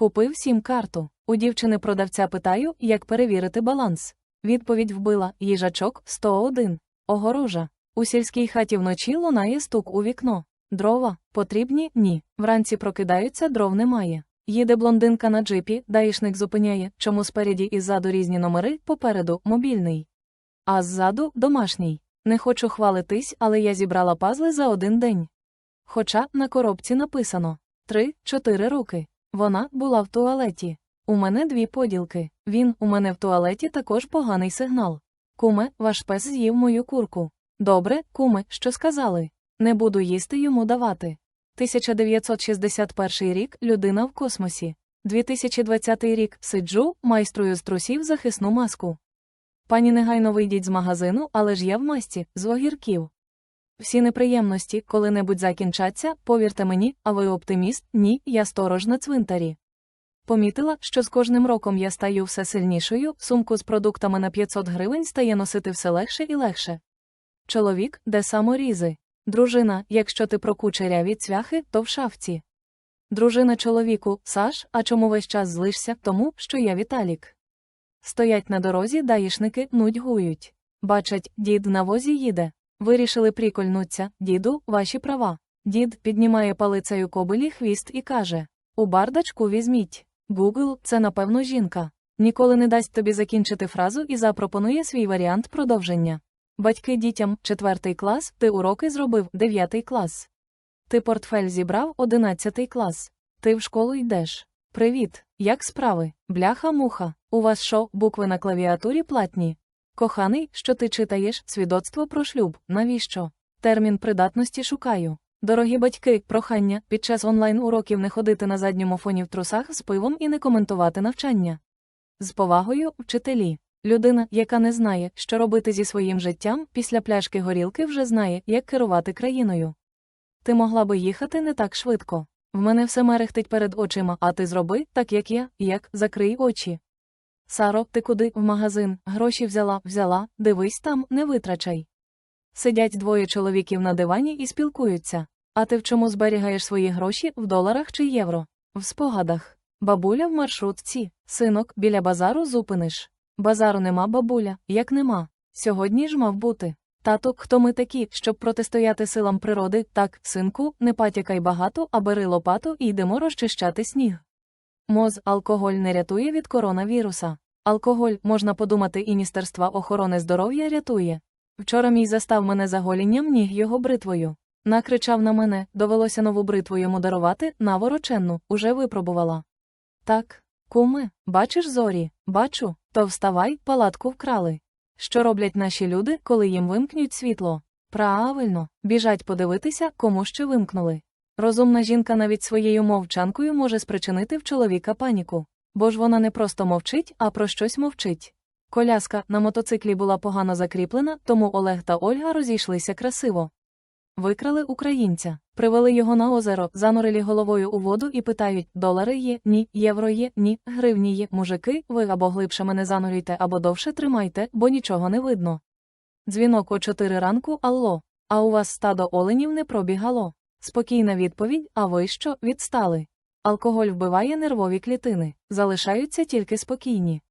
Купив сім карту. У дівчини продавця питаю, як перевірити баланс. Відповідь вбила їжачок 101. Огорожа. У сільській хаті вночі лунає стук у вікно. Дрова потрібні? Ні. Вранці прокидаються, дров немає. Їде блондинка на джипі, даїшник зупиняє, чому спереді і ззаду різні номери, попереду мобільний. А ззаду домашній. Не хочу хвалитись, але я зібрала пазли за один день. Хоча на коробці написано 3-4 роки. Вона була в туалеті. У мене дві поділки. Він у мене в туалеті також поганий сигнал. Куме, ваш пес з'їв мою курку. Добре, куме, що сказали? Не буду їсти йому давати. 1961 рік людина в космосі. 2020 рік сиджу, майструю з трусів захисну маску. Пані негайно вийдіть з магазину, але ж я в масці, з огірків. Всі неприємності коли-небудь закінчаться, повірте мені, а ви оптиміст? Ні, я сторож на цвинтарі. Помітила, що з кожним роком я стаю все сильнішою, сумку з продуктами на 500 гривень стає носити все легше і легше. Чоловік, де саморізи. Дружина, якщо ти про кучеряві цвяхи, то в шафці. Дружина чоловіку, Саш, а чому весь час злишся? Тому, що я Віталік. Стоять на дорозі, даїшники нудьгують. Бачать, дід на возі їде. Вирішили прикольнуться, діду, ваші права. Дід піднімає палицею кобилі хвіст і каже: У бардачку візьміть. Google – це, напевно, жінка. Ніколи не дасть тобі закінчити фразу і запропонує свій варіант продовження. Батьки дітям, четвертий клас, ти уроки зробив, дев'ятий клас. Ти портфель зібрав, одинадцятий клас. Ти в школу йдеш. Привіт, як справи? Бляха-муха. У вас що, букви на клавіатурі платні? Коханий, що ти читаєш, свідоцтво про шлюб, навіщо? Термін придатності шукаю. Дорогі батьки, прохання, під час онлайн-уроків не ходити на задньому фоні в трусах з пивом і не коментувати навчання. З повагою, вчителі. Людина, яка не знає, що робити зі своїм життям, після пляшки горілки вже знає, як керувати країною. Ти могла би їхати не так швидко. В мене все мерехтить перед очима, а ти зроби, так як я, як закрий очі. Саро, ти куди в магазин? Гроші взяла, взяла, дивись там, не витрачай. Сидять двоє чоловіків на дивані і спілкуються. А ти в чому зберігаєш свої гроші в доларах чи євро? В спогадах. Бабуля в маршрутці, синок, біля базару зупиниш. Базару нема бабуля, як нема. Сьогодні ж мав бути. Тату, хто ми такі, щоб протистояти силам природи, так, синку, не патякай багато, а бери лопату і йдемо розчищати сніг. Моз, алкоголь не рятує від коронавіруса. Алкоголь, можна подумати, і Міністерства охорони здоров'я рятує. Вчора мій застав мене за голінням ніг його бритвою. Накричав на мене, довелося нову бритву йому дарувати, навороченну, уже випробувала. Так, куме, бачиш зорі, бачу, то вставай, палатку вкрали. Що роблять наші люди, коли їм вимкнуть світло? Правильно, біжать подивитися, кому ще вимкнули. Розумна жінка навіть своєю мовчанкою може спричинити в чоловіка паніку, бо ж вона не просто мовчить, а про щось мовчить. Коляска на мотоциклі була погано закріплена, тому Олег та Ольга розійшлися красиво. Викрали українця, привели його на озеро, занурили головою у воду і питають: долари є, ні, євро є, ні, гривні є, мужики, ви або глибше мене занурюйте, або довше тримайте, бо нічого не видно. Дзвінок о 4 ранку, алло, а у вас стадо оленів не пробігало. Спокійна відповідь, а ви що, відстали. Алкоголь вбиває нервові клітини, залишаються тільки спокійні.